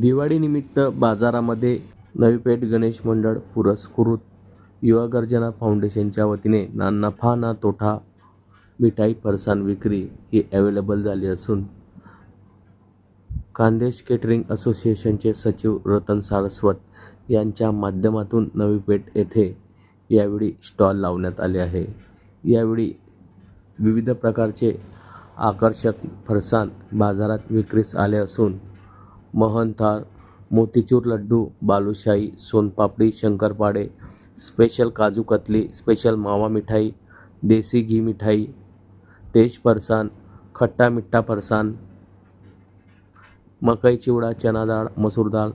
दिवाळीनिमित्त बाजारामध्ये नवी पेठ गणेश मंडळ पुरस्कृत. युवा गर्जना फाउंडेशनच्या वतीने ना नफा ना तोटा मिठाई फरसाण विक्री ही अवेलेबल झाली असून खानदेश केटरिंग असोसिएशनचे सचिव रतन सारस्वत यांच्या माध्यमातून नवी पेठ येथे यावेळी स्टॉल लावण्यात आले आहे. यावेळी विविध प्रकारचे आकर्षक फरसाण बाजारात विक्रीस आले असून मोहनथाळ मोतीचूर लड्डू बालुशाही सोनपापडी शंकरपाळे स्पेशल काजू कतली स्पेशल मावा मिठाई देसी घी मिठाई तेज फरसान खट्टा मिठ्ठा फरसान मकई चिवडा चना डाळ मसूर डाळ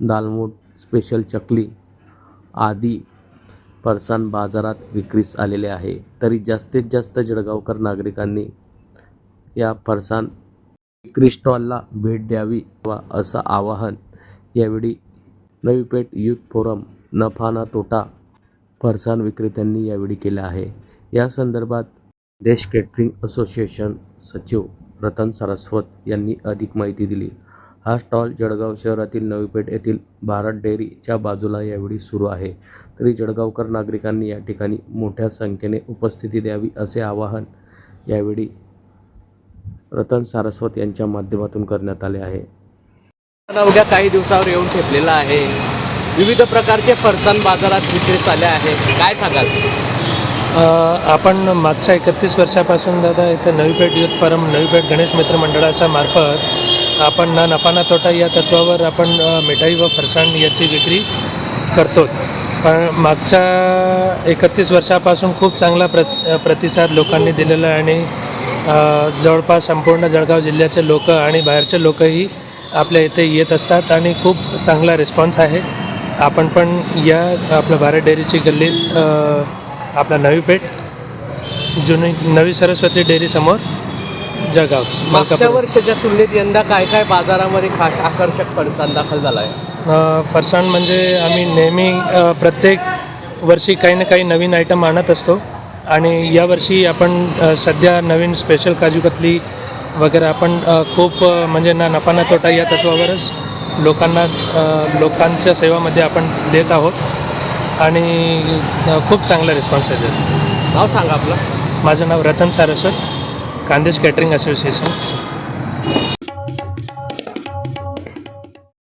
दालमूट स्पेशल चकली आदी फरसाण बाजारात विक्रीस आलेले आहे. तरी जास्तीत जास्त जळगावकर नागरिकांनी या फरसाण विक्री स्टॉलला भेट द्यावी वा असं आवाहन. यावेळी नवी पेठ यूथ फोरम नफा ना तोटा फरसाण विक्रेत्यांनी यावेळी केलं आहे. या संदर्भात देश केटरिंग असोसिएशन सचिव रतन सारस्वत यांनी अधिक माहिती दिली. हा स्टॉल जळगाव शहरातील नवीपेठ येथील भारत डेअरीच्या बाजूला यावेळी सुरू आहे. तरी जळगावकर नागरिकांनी या ठिकाणी मोठ्या संख्येने उपस्थिती द्यावी असे आवाहन यावेळी रतन सारस्वत यांच्या माध्यमातून करण्यात आले आहे. अवघ्या काही दिवसावर येऊन ठेपलेला आहे. विविध प्रकारचे फरसाण बाजारात विक्रीस आले आहेत काय सांगाल? अ, आपण मागच्या एकतीस वर्षापासून दादा इथं नवी पेठ युथ फोरम नवी पेठ गणेश मित्र मंडळाच्या मार्फत आपण ना नफा ना तोटा या तत्वावर आपण मिठाई व फरसाण याची विक्री करतो. पण मागच्या एकतीस वर्षापासून खूप चांगला प्रच प्रतिसाद लोकांनी दिलेला आहे आणि जवळपास संपूर्ण जळगाव जिल्ह्याचे लोक आणि बाहेरचे लोकही आपल्या इथे येत असतात आणि खूप चांगला रिस्पॉन्स आहे. आपण पण या आपल्या भारत डेअरीची गल्लीत अ, आपला नवी पेठ जुनी नवी सरस्वती डेअरी समोर जळगाव मागच्या वर्षाच्या तुलनेत यंदा काय काय बाजारामध्ये खास आकर्षक फरसाण दाखल झाला आहे फरसाण म्हणजे आम्ही नेहमी प्रत्येक वर्षी काही ना काही नवीन आयटम आणत असतो. आणि यावर्षी आपण सध्या नवीन स्पेशल काजू कतली वगैरे आपण खूप म्हणजे ना नफा ना तोटा या तत्वावरच लोकांना लोकांच्या सेवामध्ये आपण देत आहोत. आणि खूप चांगला रिस्पॉन्स आहे त्याचा. नाव सांगा आपलं. माझं नाव रतन सारस्वत कांदेश कॅटरिंग असोसिएशन